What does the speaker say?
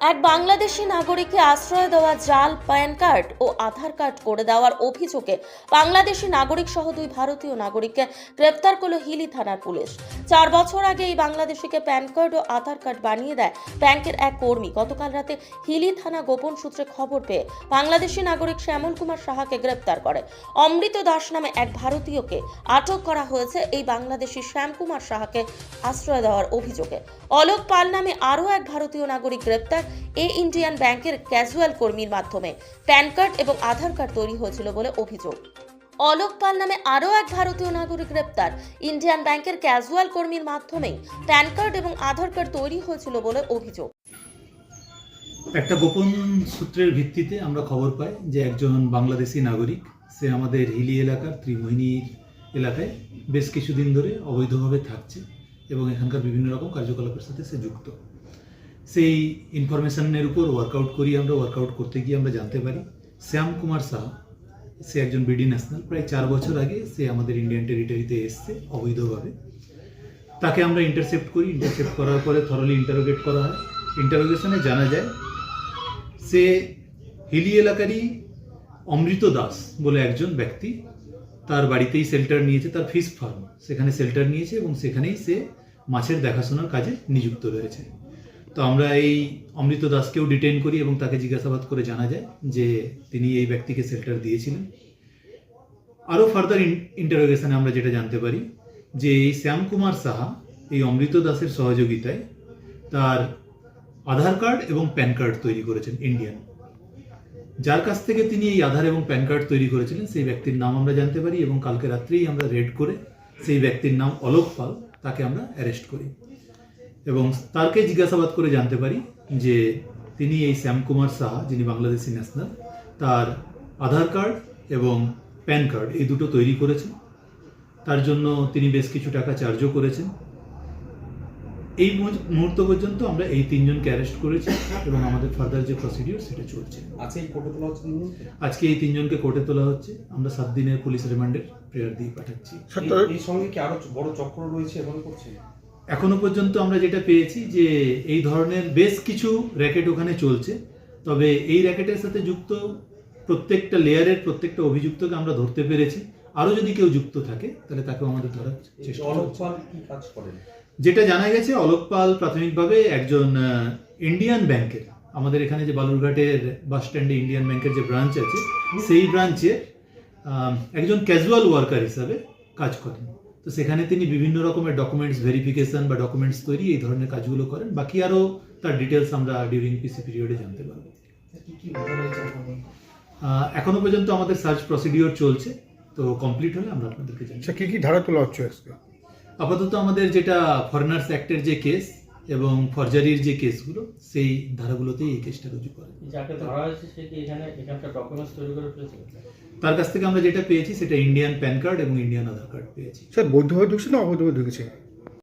এক বাংলাদেশি নাগরিককে আশ্রয় দেওয়া জাল, প্যান কার্ড ও আধার কার্ড করে দেওয়ার অভিযোগে বাংলাদেশি নাগরিক সহ দুই ভারতীয় নাগরিককে গ্রেপ্তার করল হিলি থানার পুলিশ। চার বছর আগে এই বাংলাদেশিকে প্যান কার্ড ও আধার কার্ড বানিয়ে দেয় ব্যাংকের এক কর্মী। গতকাল রাতে হিলি থানা গোপন সূত্রে খবর পেয়ে বাংলাদেশি নাগরিক শ্যামল কুমার সাহাকে গ্রেপ্তার করে। অমৃত দাস নামে এক ভারতীয়কে আটক করা হয়েছে এই বাংলাদেশি শ্যামকুমার সাহাকে আশ্রয় দেওয়ার অভিযোগে। অলোক পাল নামে আরও এক ভারতীয় নাগরিক গ্রেপ্তার এ ইন্ডিয়ান ব্যাংকের ক্যাজুয়াল কর্মীর মাধ্যমে প্যান কার্ড এবং আধার কার্ড তৈরি হয়েছিল বলে অভিযোগ। অলোক পাল নামে আরও এক ভারতীয় নাগরিক গ্রেপ্তার। ইন্ডিয়ান ব্যাংকের ক্যাজুয়াল কর্মীর মাধ্যমেই প্যান কার্ড এবং আধার কার্ড তৈরি হয়েছিল বলে অভিযোগ। একটা গোপন সূত্রের ভিত্তিতে আমরা খবর পাই যে একজন বাংলাদেশি নাগরিক, সে আমাদের হিলি এলাকার ত্রিমোহিনীর এলাকায় বেশ কিছুদিন ধরে অবৈধভাবে থাকছে এবং এখানকার বিভিন্ন রকম কার্যকলাপের সাথে সে যুক্ত। সেই ইনফরমেশনের উপর ওয়ার্কআউট করি আমরা ওয়ার্কআউট করতে গিয়ে আমরা জানতে পারি। শ্যাম কুমার সাহা, সে একজন বিডি ন্যাশনাল প্রায় চার বছর আগে সে আমাদের ইন্ডিয়ান টেরিটরিতে এসছে অবৈধভাবে। তাকে আমরা ইন্টারসেপ্ট করি। ইন্টারসেপ্ট করার পরে থরলি ইন্টারোগেট করা হয়। ইন্টারোগেশনে জানা যায়, সে হিলি এলাকারই অমৃত দাস বলে একজন ব্যক্তি, তার বাড়িতেই শেল্টার নিয়েছে, তার ফিশ ফার্ম সেখানে শেল্টার নিয়েছে এবং সেখানেই সে মাছের দেখাশোনার কাজে নিযুক্ত রয়েছে। তো আমরা এই অমৃত দাসকেও ডিটেইন করি এবং তাকে জিজ্ঞাসাবাদ করে জানা যায় যে তিনি এই ব্যক্তিকে শেল্টার দিয়েছিলেন। আরও ফার্দার ইন্টারোগেশনে আমরা যেটা জানতে পারি যে এই শ্যামকুমার সাহা, এই অমৃত দাসের সহযোগিতায় তার আধার কার্ড এবং প্যান কার্ড তৈরি করেছেন ইন্ডিয়ান যার কাছ থেকে তিনি এই আধার এবং প্যান কার্ড তৈরি করেছিলেন, সেই ব্যক্তির নাম আমরা জানতে পারি এবং কালকে রাত্রেই আমরা রেড করে সেই ব্যক্তির নাম অলোক পাল, তাকে আমরা অ্যারেস্ট করি। এবং তারকে জিজ্ঞাসাবাদ করে জানতে পারি যে তিনি এই শ্যামকুমার সাহা যিনি বাংলাদেশি ন্যাশনাল তার আধার কার্ড এবং প্যান কার্ড এই দুটো তৈরি করেছেন। তার জন্য তিনি বেশ কিছু টাকা চার্জও করেছেন। এই মুহূর্ত- পর্যন্ত আমরা এই তিনজনকে অ্যারেস্ট করেছি এবং আমাদের ফার্দার যে প্রসিডিওর সেটা চলছে। আজকে এই কোর্টে তোলা হচ্ছে আজকে এই তিনজনকে কোর্টে তোলা হচ্ছে। আমরা সাত দিনের পুলিশ রিমান্ডের প্রেয়ার দিয়ে পাঠাচ্ছি। এই- এই সঙ্গে কি আরও বড় চক্র রয়েছে মনে করছে? এখনও পর্যন্ত আমরা যেটা পেয়েছি যে এই ধরনের বেশ কিছু র্যাকেট ওখানে চলছে। তবে এই র্যাকেটের সাথে যুক্ত প্রত্যেকটা লেয়ারের প্রত্যেকটা অভিযুক্তকে আমরা ধরতে পেরেছি। আরও যদি কেউ যুক্ত থাকে তাহলে তাকেও আমাদের ধরার চেষ্টা কাজ করেন? যেটা জানা গেছে অলোক পাল প্রাথমিকভাবে একজন ইন্ডিয়ান ব্যাংকের আমাদের এখানে যে বালুরঘাটের বাস স্ট্যান্ডে ইন্ডিয়ান ব্যাংকের যে ব্রাঞ্চ আছে সেই ব্রাঞ্চে একজন ক্যাজুয়াল ওয়ার্কার হিসাবে কাজ করেন। তো সেখানে তিনি বিভিন্ন রকমের ডকুমেন্টস ভেরিফিকেশন বা ডকুমেন্টস তৈরি এই ধরনের কাজগুলো করেন। বাকি আরও তার ডিটেলস আমরা ডিউরিং পিসি পিরিয়ডে জানতে পারব। এখন? পর্যন্ত আমাদের সার্চ প্রসিডিওর চলছে। তো কমপ্লিট হলে আমরা আপনাদেরকে জানি আচ্ছা কি কি ধারা তোলা হচ্ছে আজকে? আপাতত আমাদের যেটা ফরেনার্স অ্যাক্টের যে কেস এবং ফরজারির যে কেসগুলো সেই ধারাগুলোতেই এই কেসটা রুজু করে যাকে ধরা হয়েছে সে কি এখানে এখানকার ডকুমেন্টস তৈরি করে ফেলেছিল তার কাছ থেকে আমরা যেটা পেয়েছি সেটা ইন্ডিয়ান প্যান কার্ড এবং ইন্ডিয়ান আধার কার্ড পেয়েছি। স্যার বৈধভাবে ঢুকছে না অবৈধভাবে ঢুকেছে?